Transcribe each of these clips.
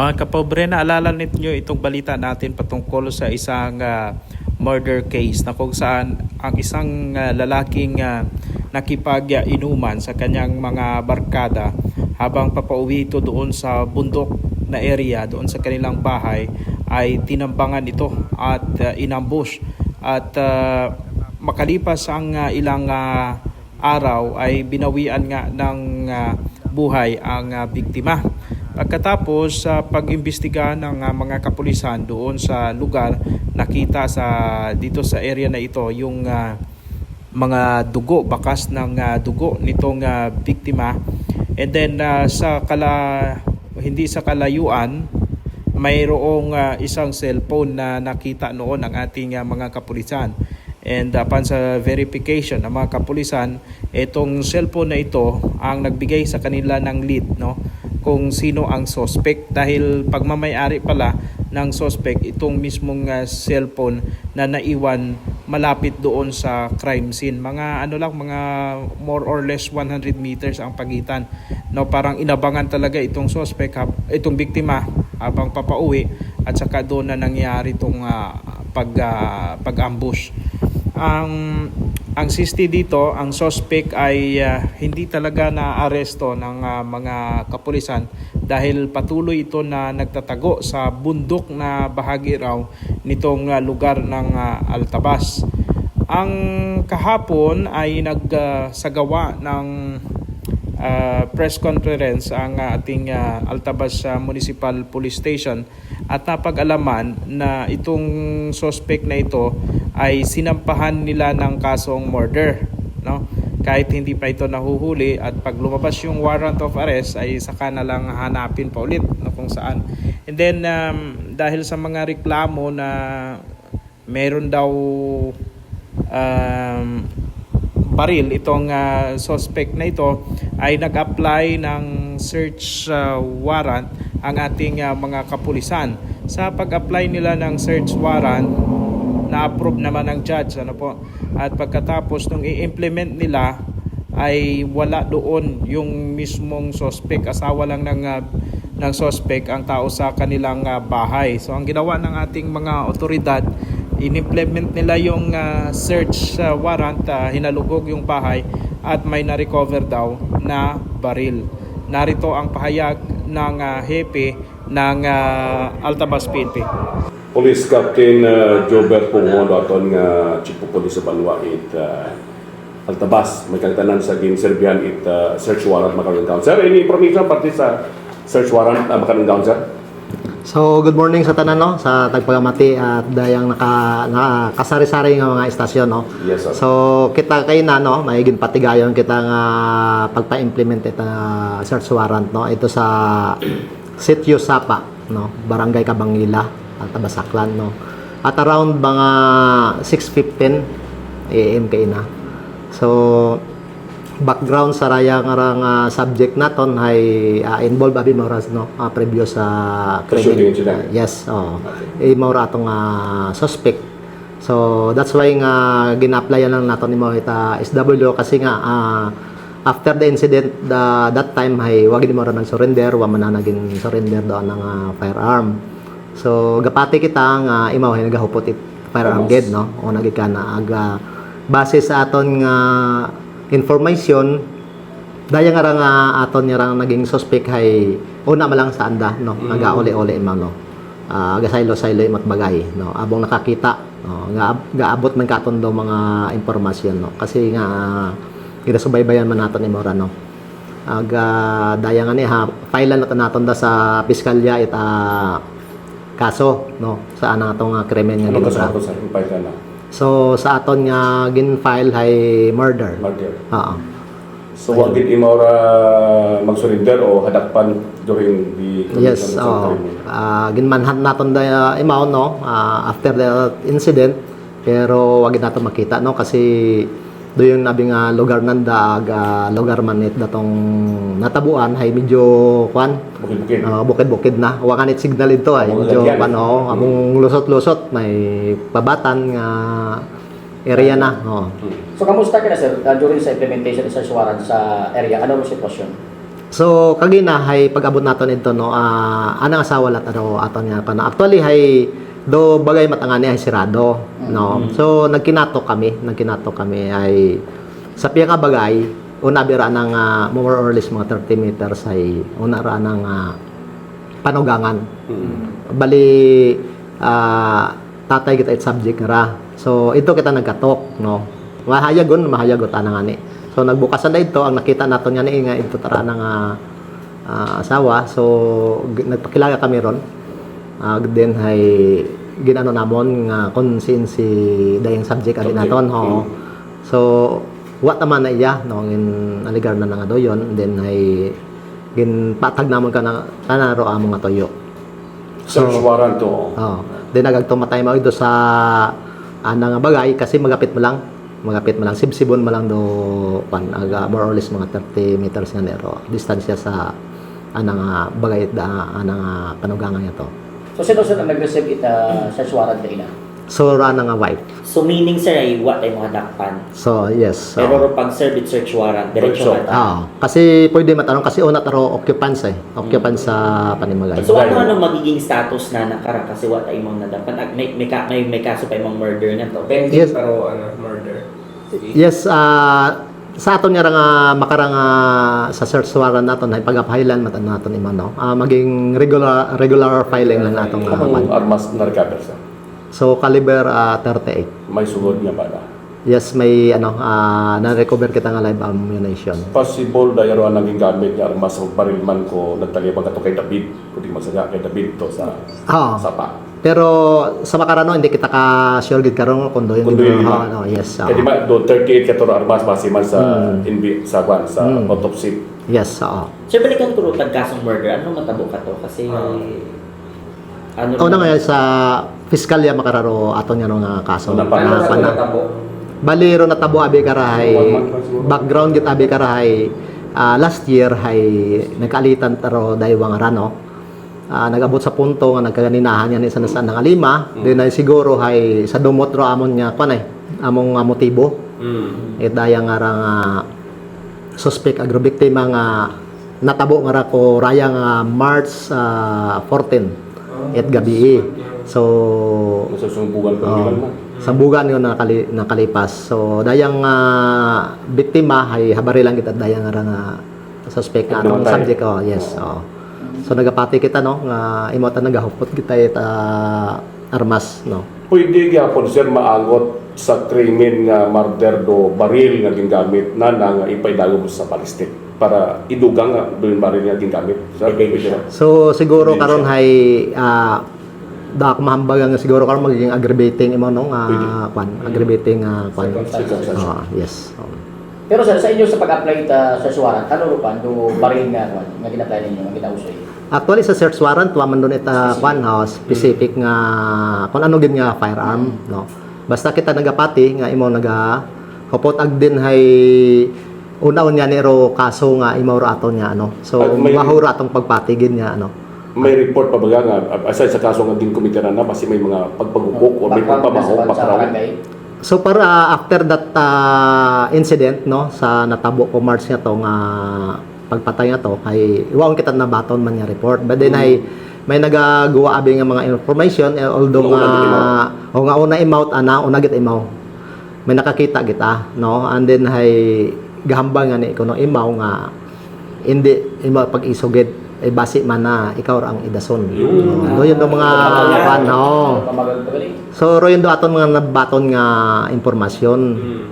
Mga kapobre, naalala ninyo itong balita natin patungkol sa isang ah, murder case na kung saan ang isang ah, lalaking uh, nakipag-inuman sa kanyang mga barkada habang papauwi ito doon sa bundok na area doon sa kanilang bahay ay tinambangan ito at ah, inambush at ah, makalipas ang ah, ilang ah, araw ay binawian nga ng ah, buhay ang ah, biktima. Pagkatapos sa pag-imbestiga ng ah, mga kapulisan doon sa lugar, nakita sa dito sa area na ito yung ah, mga dugo, bakas ng ah, dugo nitong ah, biktima. And then ah, sa kala hindi sa kalayuan, mayroong ah, isang cellphone na nakita noon ng ating ah, mga kapulisan. And upon sa verification ng mga kapulisan, itong cellphone na ito ang nagbigay sa kanila ng lead no kung sino ang suspect dahil pagmamayari pala ng suspect itong mismong ah, cellphone na naiwan malapit doon sa crime scene. Mga ano lang mga more or less 100 meters ang pagitan. No parang inabangan talaga itong suspect hab- itong biktima habang papauwi at saka doon na nangyari itong ah, pag ah, pag-ambush ang ang sisti dito, ang suspect ay ah, hindi talaga na-aresto ng ah, mga kapulisan dahil patuloy ito na nagtatago sa bundok na bahagi raw nitong ah, lugar ng ah, Altabas. Ang kahapon ay nagsagawa ng ah, press conference ang ah, ating ah, Altabas ah, Municipal Police Station at napag-alaman na itong suspect na ito ay sinampahan nila ng kasong murder no kahit hindi pa ito nahuhuli at pag lumabas yung warrant of arrest ay saka na lang hanapin pa ulit no, kung saan and then um, dahil sa mga reklamo na meron daw um, baril itong ah, suspect na ito ay nag-apply ng search ah, warrant ang ating ah, mga kapulisan. Sa pag-apply nila ng search warrant, na-approve naman ng judge ano po. At pagkatapos nung i-implement nila ay wala doon yung mismong suspect, asawa lang ng ah, ng suspect ang tao sa kanilang ah, bahay. So ang ginawa ng ating mga otoridad in-implement nila yung ah, search ah, warrant, ah, hinalugog yung bahay at may na-recover daw na baril. Narito ang pahayag ng ah, hepe ng ah, Altabas PNP. Police Captain uh, Jobert Pumodo aton nga Chief of Police sa Banwa it uh, Altabas may kagtanan sa game Serbian it uh, search warrant makaroon down. Sir, any information parte sa search warrant na makaroon sir? So, good morning sa tanan no, sa Tagpagamati at dayang naka, nakasari-sari nga mga istasyon no. Yes, sir. So, kita kay na no, may ginpatigayon kita nga pagpa-implement ita search warrant no. Ito sa Sitio Sapa no, Barangay Kabangila, Altabasaklan no. At around mga 6:15 AM kay na. So, background sa raya nga nga subject naton ay uh, involved abi mo ras no uh, previous sa shooting incident? yes oh okay. mo ra atong ah, suspect. So that's why nga gina-applyan lang naton ni mo ita SW kasi nga ah, after the incident the, that time ay wag di mo ra nang surrender wa man na naging surrender doon ng ah, firearm. So gapati kita nga imaw ay nagahupot it firearm ged no? O nagikana aga. Base sa aton nga information daya nga nga aton nga ra naging suspect hay una ma lang sa anda no? Mm. nagauli-uli man no? Ah, gasaylo-saylo imot bagay no? Abong nakakita no? Nga gaabot man katon daw mga impormasyon no? Kasi nga ginasubaybayan man naton imo ra no? Aga daya nga ni ha file na naton da sa piskalya ita kaso no? Sa ana atong nga krimen nga Ano ka ginasa sa So sa aton nga gin-file hay murder. Murder. Oo. So, wag gid imo ra mag-surrender o hadakpan during the Yes, oo. crime? Ah, ginmanhan naton da imaw no ah, after the incident pero wag nato makita no kasi do yung nabi nga lugar nanda aga lugar man it datong natabuan hay medyo kwan Bukid-bukid. ah, bukid-bukid na wa kanit signal ito ay medyo kwan oh, among lusot-lusot may pabatan nga area na oh. Hmm. So kamusta ka na sir uh, during sa implementation search warrant sa area? Ano ang sitwasyon? So kagina hay pag-abot naton ito no ah anang asawa lat aro aton nga kana. Actually hay do bagay matangani ay sirado no. So nagkinatok kami, nagkinatok kami ay sa piya ka bagay una bira nang ah, more or less mga 30 meters ay una ra nang ah, panugangan. Bali ah, tatay kita it subject ra. So ito kita nagkatok no. Mahayagon mahayagot anang ani. So nagbukasan na ito ang nakita nato niya ni nga ito tara ng ah, ah, asawa. So nagpakilala kami ron. Ah, then hay ginano namon nga kung sin si dayang subject ali Subject. naton ho. Mm. So wa naman na iya no in aligar na nga doyon then hay gin patag namon ka na kanaro amo nga toyo. Search warrant to. Oh. Then nagagtumatay mo ito sa ana nga bagay kasi magapit mo lang. Magapit mo lang sibsibon mo lang do pan aga more or less mga 30 meters nga nero. Distansya sa ana nga bagay da ana nga panugangan to. So sino ang nag-receive ita sa warrant na ina? So ra na nga wife. So meaning sir ay what ay mga dakpan. So yes. So, Pero ro pag serve with search warrant, diretso Diretso. mata. ah, kasi pwede matanong kasi una taro occupants eh. Occupants sa panimagay. So ano ano magiging status na nakara kasi what ay imong nadapan Ag- may may, ka- may, may kaso pa imong murder na to. Pending Yes. pero ano, murder. Yes, ah sa aton nga nga makarang ah, sa search warrant naton ay pagapahilan matan naton imo no. Ah, maging regular regular filing lang naton nga Anong armas na recover sa? So caliber ah, 38. May sugod nga ba na? Yes, may ano ah na-recover kita nga live ammunition. Possible dahil ang naging gamit niya armas o baril man ko nagtalibang ka to kay David. Kundi magsaga kay David to sa Ah, sapa. Pero sa makarano hindi kita ka sure gid karon kung do Kung doon Ah, no, yes. ah. Kaya di ba, do 38 ka to armas base man sa Mm. inbi sa kwan sa Mm. autopsy. yes, oo. Sir balikan ko pag kasong murder, ano matabo ka to kasi Ah. ano Una nga sa fiskalya makararo aton nga nga kaso. Ano na natabo? Baliro na tabo abi karahay. Background git abi karahay. ah, last year hay nagkaalitan taro daywang rano. Ah, nagabot sa punto nga nagkaganinahan yan isa na sa nga lima. Then ay siguro hay sa dumot ro amon nya kwan ay among nga motibo. Mm. It daya nga ra nga suspect agrobiktima nga natabo nga ra ko raya nga March ah, 14 et gabi. So Nasusumbugan ko Oh. oh. man. sambugan yun nakali, nakalipas. So, dayang ah, biktima ay habari lang kita dayang nga nga suspect nga anong subject oh, yes. Oh. So nagapati kita no nga imo ta nagahupot kita it ah, armas no. Pwede gyapon sir maagot sa krimen nga murder do baril nga gingamit na nga ipaidago mo sa ballistic para idugang nga baril nga gingamit. Sir. So siguro karon hay ah, da ako mahambag nga siguro karon magiging aggravating imo no nga Pwede. kwan aggravating nga kwan. Circumstances. Oh, yes. Oh. Pero sir, sa inyo sa pag-apply ita sa warrant, ano ro pa do baril nga kwan nga gina-apply ninyo nga ginausoy? Actually sa search warrant wa man doon ita kwan ha, specific nga kung ano gid nga firearm no. Basta kita nagapati nga imo naga hupot ag din hay una unya ni ro kaso nga imo ro aton nga ano. So At may- mahura atong pagpatigin nga ano. May report pa ba nga aside sa kaso nga ginkomite na na kasi may mga pagpagupok o may sa- sa pakraw. So para after that ah, incident no sa natabo ko March nga to nga pagpatay nga to kay iwaon kita na baton man nga report. But then ay may nagagawa abi nga mga information eh, although nga gid o nga una imount ana una git imaw. May nakakita kita no? And then hay gahambang nga ni kuno imaw nga hindi imaw pag isugid ay basi man na ikaw ra ang idason. Yun. Do yun ang mga pan no. So ro yun do aton mga nabaton nga impormasyon. Mm.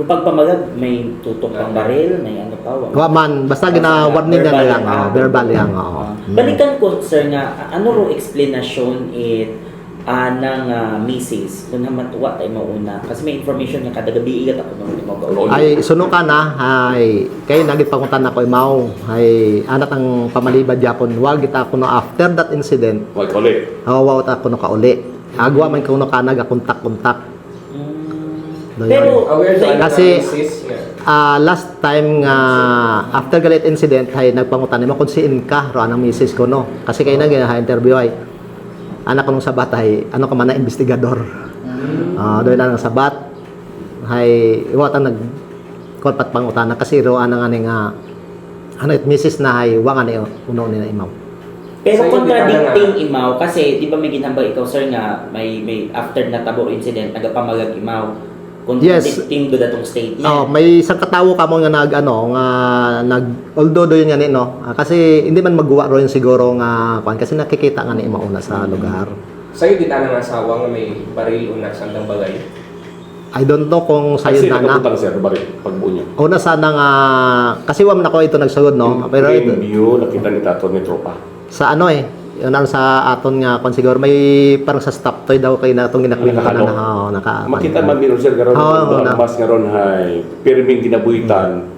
Kung pag pamagag may tutok pang baril, may ano pa wa. Man basta gina-warning na lang, oh, verbal lang, oo. Ah, Balikan ko sir nga ano ro explanation it ah, ng ah, misis kung matuwa tayo mauna kasi may information nga kada gabi igat ako nung mo Oo. Ay suno ka na, ay kay nagit pangutan ako imaw, ay anat ang pamalibad yapon, wag kita kuno after that incident, Wag ulit. hawaw ta kuno ka uli. Agwa man kuno ka naga kontak-kontak. Do yun. Pero Aware sa Kasi-. Ah, last time nga after galit incident ay nagpangutan nimo kung siin ka ro anang misis ko no kasi kay na gina interview ay anak ko nung sabat ay ano ka man na investigador ah doon na nang sabat ay iwata nag konpat pangutana kasi ro ana nga ni nga ano it misis na hay wa nga ni uno ni na imaw. Pero So, contradicting imaw kasi di ba may ginambag ikaw sir nga may may after na tabor incident nagapamagag imaw. Contradicting do datong statement. Oh, may isang katawo ka mo nga nag ano nga nag although do yun nga ni no. Ah, kasi hindi man magguwa ro yun siguro nga kwan kasi nakikita nga ni mauna sa lugar. Sa'yo din ang asawa nga may baril una sa andang bagay. I don't know kung sayo Kasi na na. nakaputang sir, bari, pagbuo niyo. Una sana nga kasi wam na ko ito nagsugod no. Pero in ito, view, nakita ni Tato ni Tropa. sa ano eh yun ang sa aton nga kung siguro may parang sa stop toy daw kay na itong ginakwento ka na na oh, naka Makita man din sir karon oh, na. mas karon hay pirming ginabuhitan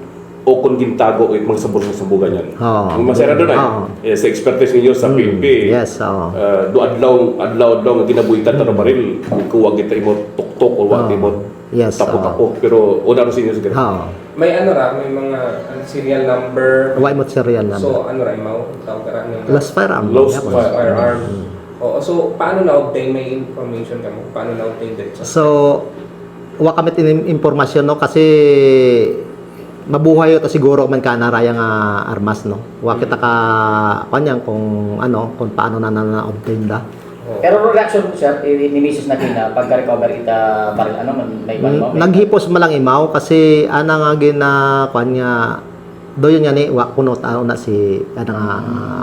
o kung gintago it mga sabog sa sambugan yan. Oo. Ang masera doon ay Oo. eh, sa expertise ninyo sa PNP. yes, oo. Uh, do adlaw adlaw adlaw ginabuhitan ta baril. Kuwag kita imo tuktok o wag Oo. imo Yes, tapo-tapo. Pero una ro sa inyo siguro. Oo. May ano ra, may mga ano, serial number. Why mo serial na? So ano ra, imaw? Tawag ra ng Lost firearm. Lost fire- firearm. Oo, so paano na-obtain? May information ka mo? Paano na-obtain din So, wa kami tin impormasyon no kasi mabuhay ito siguro man ka naraya nga armas no. Wa kita ka kanyang kung ano kung paano na na obtain da. Pero reaction ko sir, ni Mrs. na kina pagka-recover ita baril ano man may ban mo? Mm, Naghipos man lang imaw kasi ana nga gina kanya doyon nga ni wa kuno tao na si ana nga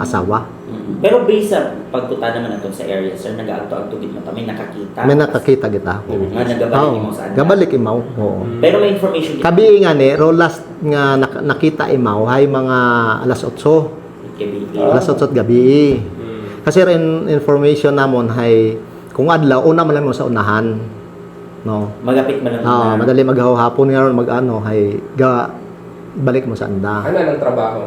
asawa. Mm. Pero based sa pagkuta naman naton sa area sir nagaagto-agto gid mo kami nakakita. May nakakita kita. nga nagabalik mo sa anda. gabalik imaw. Oo. Pero may information kita. Kabi nga ni ro last nga nak- nakita imaw hay mga alas 8. KBP. Alas 8 gabi. Kasi rin information namon hay kung adlaw una man lang mo sa unahan. No. Magapit man lang. Ah, na- madali maghapon nga ron mag-ano hay ga balik mo sa anda. Ano ang trabaho?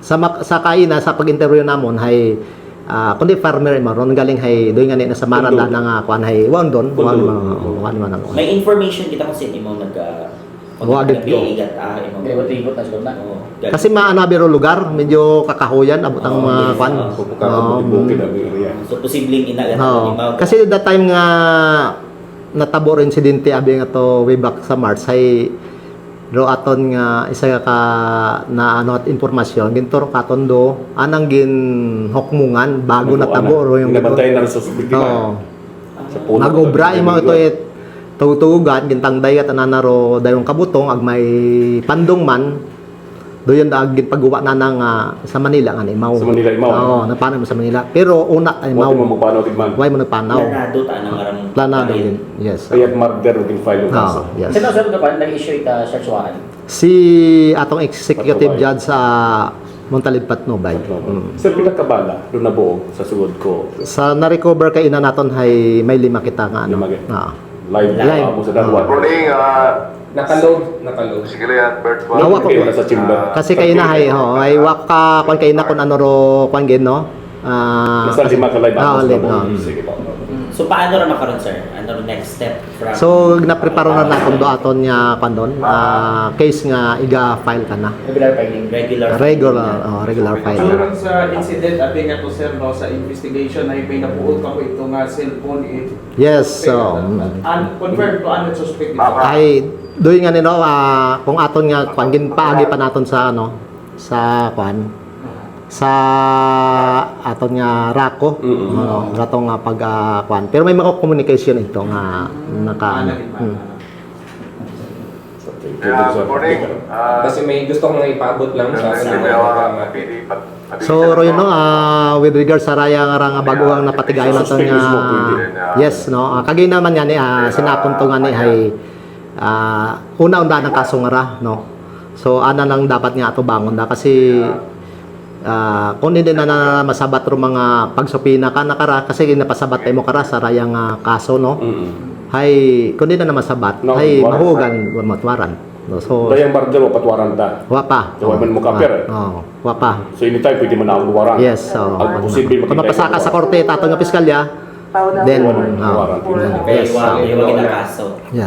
Sa mak- sa kaina sa pag-interview namon hay ah kundi farmer mo ron galing hay doy nga ni na sa Maranda na nga kuan hay wan don wan Pundo. wan man May information kita sino mo nag Wagit ko. Igat ah batikot na siguro na. Oo. kasi maana biro lugar medyo kakahuyan abot ang Oo, mga yes, kuan. oo. Pupuka Oo. di bukid ang area. So posibleng inagat Oo. Mau. Kasi that time nga natabo rin insidente abi nga to way back sa March hay ro aton nga isa ka na ano at impormasyon ginto katon do anang gin hokmungan bago natabo ro yung Nabantay na rin sa biktima. Oo. Sa puno. Nagobra imo ito it tugutugan gintang dayat anana ro dayong kabutong ag may pandong man doyon da gin pagguwa na nang ah, sa Manila nga ni Imaw. Sa Manila, Imaw. Oo, napano mo sa Manila. Pero una ay Mo Imaw. mo magpano gid man. Why mo nagpanaw? Planado ta nang arang Planado din. Yes. Kaya murder din file kaso. Ah, yes. Sino sir ka pa nag-issue ita search warrant? Si atong executive judge sa Montalid Patnubay. Mm. Sir, pinakabala, doon na buo sa sugod ko. Sa na-recover kay ina naton hay may lima kita nga ano. Lima Ah. Live, Live. mo sa Darwan. Morning, ah, Nakaload, nakaload. sige yan, Bert. Wala ko. Wala sa chamber. Kasi kay na hay ho, ay wak ka kung kay na kun ano ro kwan gin no. Ah. Nasa lima ka live. Ah, amos na live, ah. Sige po. So paano ra makaron sir? Ano next step from So napreparo na naton do aton nga kwan don. Ah, case nga iga file ka na. Regular filing. regular Regular, oh, regular file. Ayon sa incident, abi nga to sir no, sa investigation ay may napuot ako ito nga cellphone it. Yes, so mm. Unconfirmed to unsuspected. ay doy nga nino ah, kung aton nga kwan gin paagi pa naton sa ano sa kwan sa aton nga rako Mm-mm. ano ratong nga pag kwan pero may mga communication ito nga naka Ano, mm. Yeah, morning. Kasi may gusto kong ipaabot lang sa So Roy no ah, with regard sa raya nga nga bago ang napatigay naton nga yes no ah, kagay naman nga ni ah, sinapon to nga ni hay ah, una-una ng kaso nga ra no. So ana lang dapat nga ato bangon da kasi ah kung hindi na, na masabat ro mga pagsupina ka nakara kasi napasabat tayo mo kara sa raya nga kaso no? Mm-mm. hay kung hindi na masabat No, hay mahugan matwaran. No so Dayang murder mo, patwaran ta. wa pa So, wala man mo kapir, eh. oh, wa pa So, anytime pwede mo na akong waran. Yes, so Ang posible kung mapasaka sa korte tato nga piskalya, then oh, yes, yes.